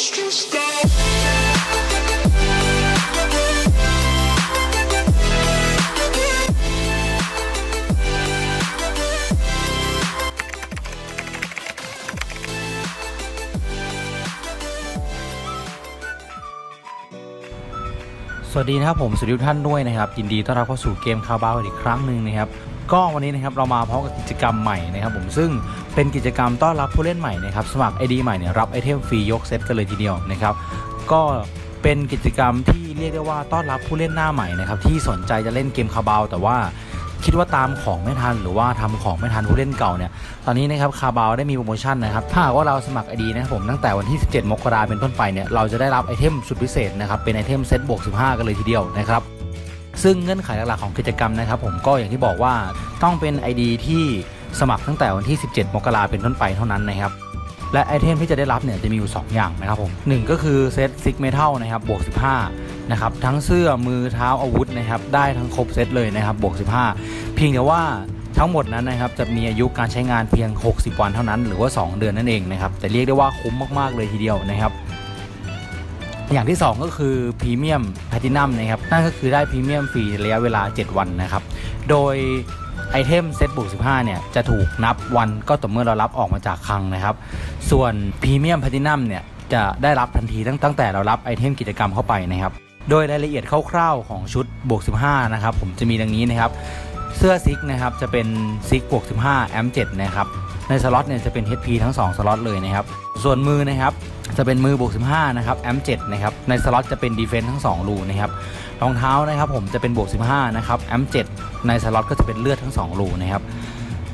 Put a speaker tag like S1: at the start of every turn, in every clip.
S1: สวัสดีนะครับผมสวัสดีทุกท่านด้วยนะครับยินดีต้อนรับเข้าสู่เกมคาบาวอีกครั้งหนึ่งนะครับ ก็วันนี้นะครับเรามาพร้อมกับกิจกรรมใหม่นะครับผมซึ่งเป็นกิจกรรมต้อนรับผู้เล่นใหม่นะครับสมัคร ID ใหม่เนี่ยรับไอเทมฟรียกเซตกันเลยทีเดียวนะครับก็เป็นกิจกรรมที่เรียกได้ว่าต้อนรับผู้เล่นหน้าใหม่นะครับที่สนใจจะเล่นเกมคาบาวแต่ว่าคิดว่าตามของไม่ทันหรือว่าทำของไม่ทันผู้เล่นเก่าเนี่ย ตอนนี้นะครับคาบาวได้มีโปรโมชั่นนะครับ ถ้าว่าเราสมัคร ID นะครับผมตั้งแต่วันที่ 17 มกราเป็นต้นไปเนี่ย เราจะได้รับไอเทมสุดพิเศษนะครับ เป็นไอเทมเซตบวก 15 กันเลยทีเดียวนะครับ ซึ่งเงื่อนไขหลักๆของกิจกรรมนะครับ ผมก็อย่างที่บอกว่าต้องเป็น ID ที่สมัครตั้งแต่วันที่ 17 มกราเป็นต้นไปเท่านั้นนะครับ และไอเทมที่จะได้รับเนี่ยจะมีอยู่ 2 อย่างนะครับผมหนึ่งก็คือเซตซิกเมทัลนะครับบวก 15 นะครับ ทั้งเสื้อมือเท้าอาวุธนะครับได้ทั้งครบเซตเลยนะครับบวก 15 เพียงแต่ว่าทั้งหมดนั้นนะครับจะมีอายุการใช้งานเพียง 60 วันเท่านั้น หรือว่า 2 เดือนนั่นเองนะครับแต่เรียกได้ว่าคุ้มมากๆเลยทีเดียวนะครับ อย่างที่ 2 ก็คือพรีเมียมแพทินัมนะครับนั่นก็คือได้พรีเมียมฟรีระยะเวลา 7 วันนะครับ โดยไอเทมเซตบุก15 เนี่ย จะถูกนับวันก็ต่อเมื่อเรารับออกมาจากคลังนะครับ ส่วนพรีเมียมแพทินัมเนี่ย จะได้รับทันทีตั้งตั้งแต่เรารับไอเทมกิจกรรมเข้าไปนะครับ โดยรายละเอียดคร่าวๆของชุดบวก15 นะครับ ผมจะมีดังนี้นะครับ เสื้อซิกนะครับ จะเป็นซิกบวก15แอม7นะครับ ในสล็อตเนี่ยจะเป็น HP ทั้ง 2 สล็อตเลยนะครับ ส่วนมือนะครับจะเป็นมือบวก 15 นะครับ แอม7นะครับ ในสล็อตจะเป็นดีเฟนซ์ทั้ง 2 รูนะครับ รองเท้านะครับผมจะเป็นบวก 15 นะครับ แอม7ในสล็อตก็จะเป็นเลือดทั้ง 2 รูนะครับ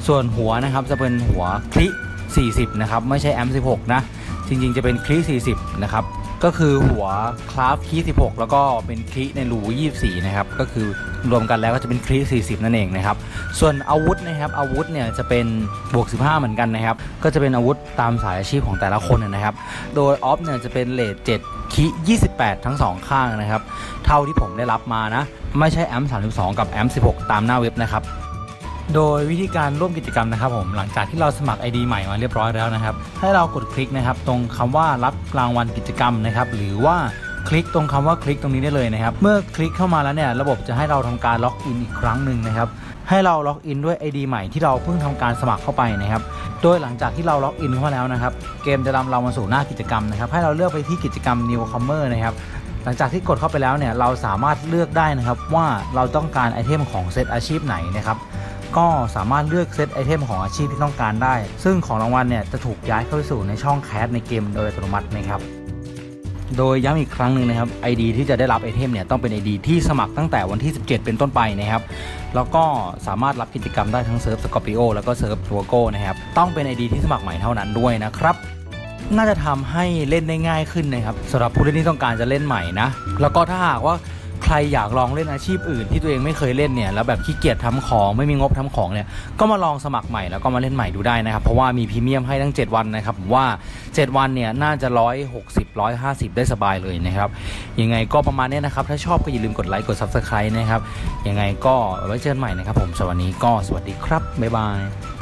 S1: ส่วนหัวนะครับจะเป็นหัวคลิ40 นะครับ ไม่ใช่แอม16 นะ จริงๆ จะเป็นคลิ40 นะครับ ก็คือหัวคลาฟคลิ16 แล้วก็เป็นคลิในรู24 นะครับ ก็คือรวมกันแล้วก็จะเป็นคลิ40 นั่นเองนะครับ ส่วนอาวุธนะครับ อาวุธเนี่ยจะเป็นบวก 15 เหมือนกันนะครับ ก็จะเป็นอาวุธตามสายอาชีพของแต่ละคนนะครับ โดยออฟเนี่ยจะเป็นเลท7คิ28 ทั้ง 2 ข้างนะครับ เท่าที่ผมได้รับมานะ ไม่ใช่แอม32 กับแอม16 ตามหน้าเว็บนะครับ โดยวิธีการร่วมกิจกรรมนะครับผมหลังจากที่เราสมัคร ID ใหม่มาเรียบร้อยแล้วนะครับ ให้เรากดคลิกนะครับตรงคำว่ารับรางวัลกิจกรรมนะครับหรือว่าคลิกตรงคำว่าคลิกตรงนี้ได้เลยนะครับ เมื่อคลิกเข้ามาแล้วเนี่ยระบบจะให้เราทำการล็อกอินอีกครั้งหนึ่งนะครับ ให้เราล็อกอินด้วย ID ใหม่ที่เราเพิ่งทำการสมัครเข้าไปนะครับ โดยหลังจากที่เราล็อกอินเข้ามาแล้วนะครับ เกมจะนำเรามาสู่หน้ากิจกรรมนะครับ ให้เราเลือกไปที่กิจกรรม Newcomer นะครับหลังจากที่กดเข้าไปแล้วเนี่ยเราสามารถเลือกได้นะครับว่าเราต้องการไอเทมของเซตอาชีพไหนนะครับ ก็สามารถเลือกเซตไอเทมของอาชีพที่ต้องการได้ ซึ่งของรางวัลเนี่ยจะถูกย้ายเข้าไปสู่ในช่องแคสในเกมโดยอัตโนมัตินะครับโดยย้ำอีกครั้งหนึ่งนะครับ ID ที่จะได้รับไอเทมเนี่ยต้องเป็น ID ที่สมัครตั้งแต่วันที่ 17 เป็นต้นไปนะครับ แล้วก็สามารถรับกิจกรรมได้ทั้งเซิร์ฟสกอร์ปิโอแล้วก็เซิร์ฟทัวโก้นะครับ ต้องเป็น ID ที่สมัครใหม่เท่านั้นด้วยนะครับ น่าจะทำให้เล่นได้ง่ายขึ้นนะครับสำหรับผู้เล่นที่ต้องการจะเล่นใหม่นะ แล้วก็ถ้าหากว่า ใครอยากลองเล่นอาชีพอื่นที่ตัวเองไม่เคยเล่นเนี่ยแล้วแบบขี้เกียจทำของไม่มีงบทำของเนี่ยก็มาลองสมัครใหม่แล้วก็มาเล่นใหม่ดูได้นะครับ เพราะว่ามีพรีเมียมให้ทั้ง 7 วันนะครับผมว่า 7 วันเนี่ยน่าจะ160 150 ได้สบายเลยนะครับยังไงก็ประมาณนี้นะครับ ถ้าชอบก็อย่าลืมกดไลค์กด Subscribe นะครับยังไงก็ไว้เจอกันใหม่นะครับผมสวัสดีก็สวัสดีครับบ๊ายบาย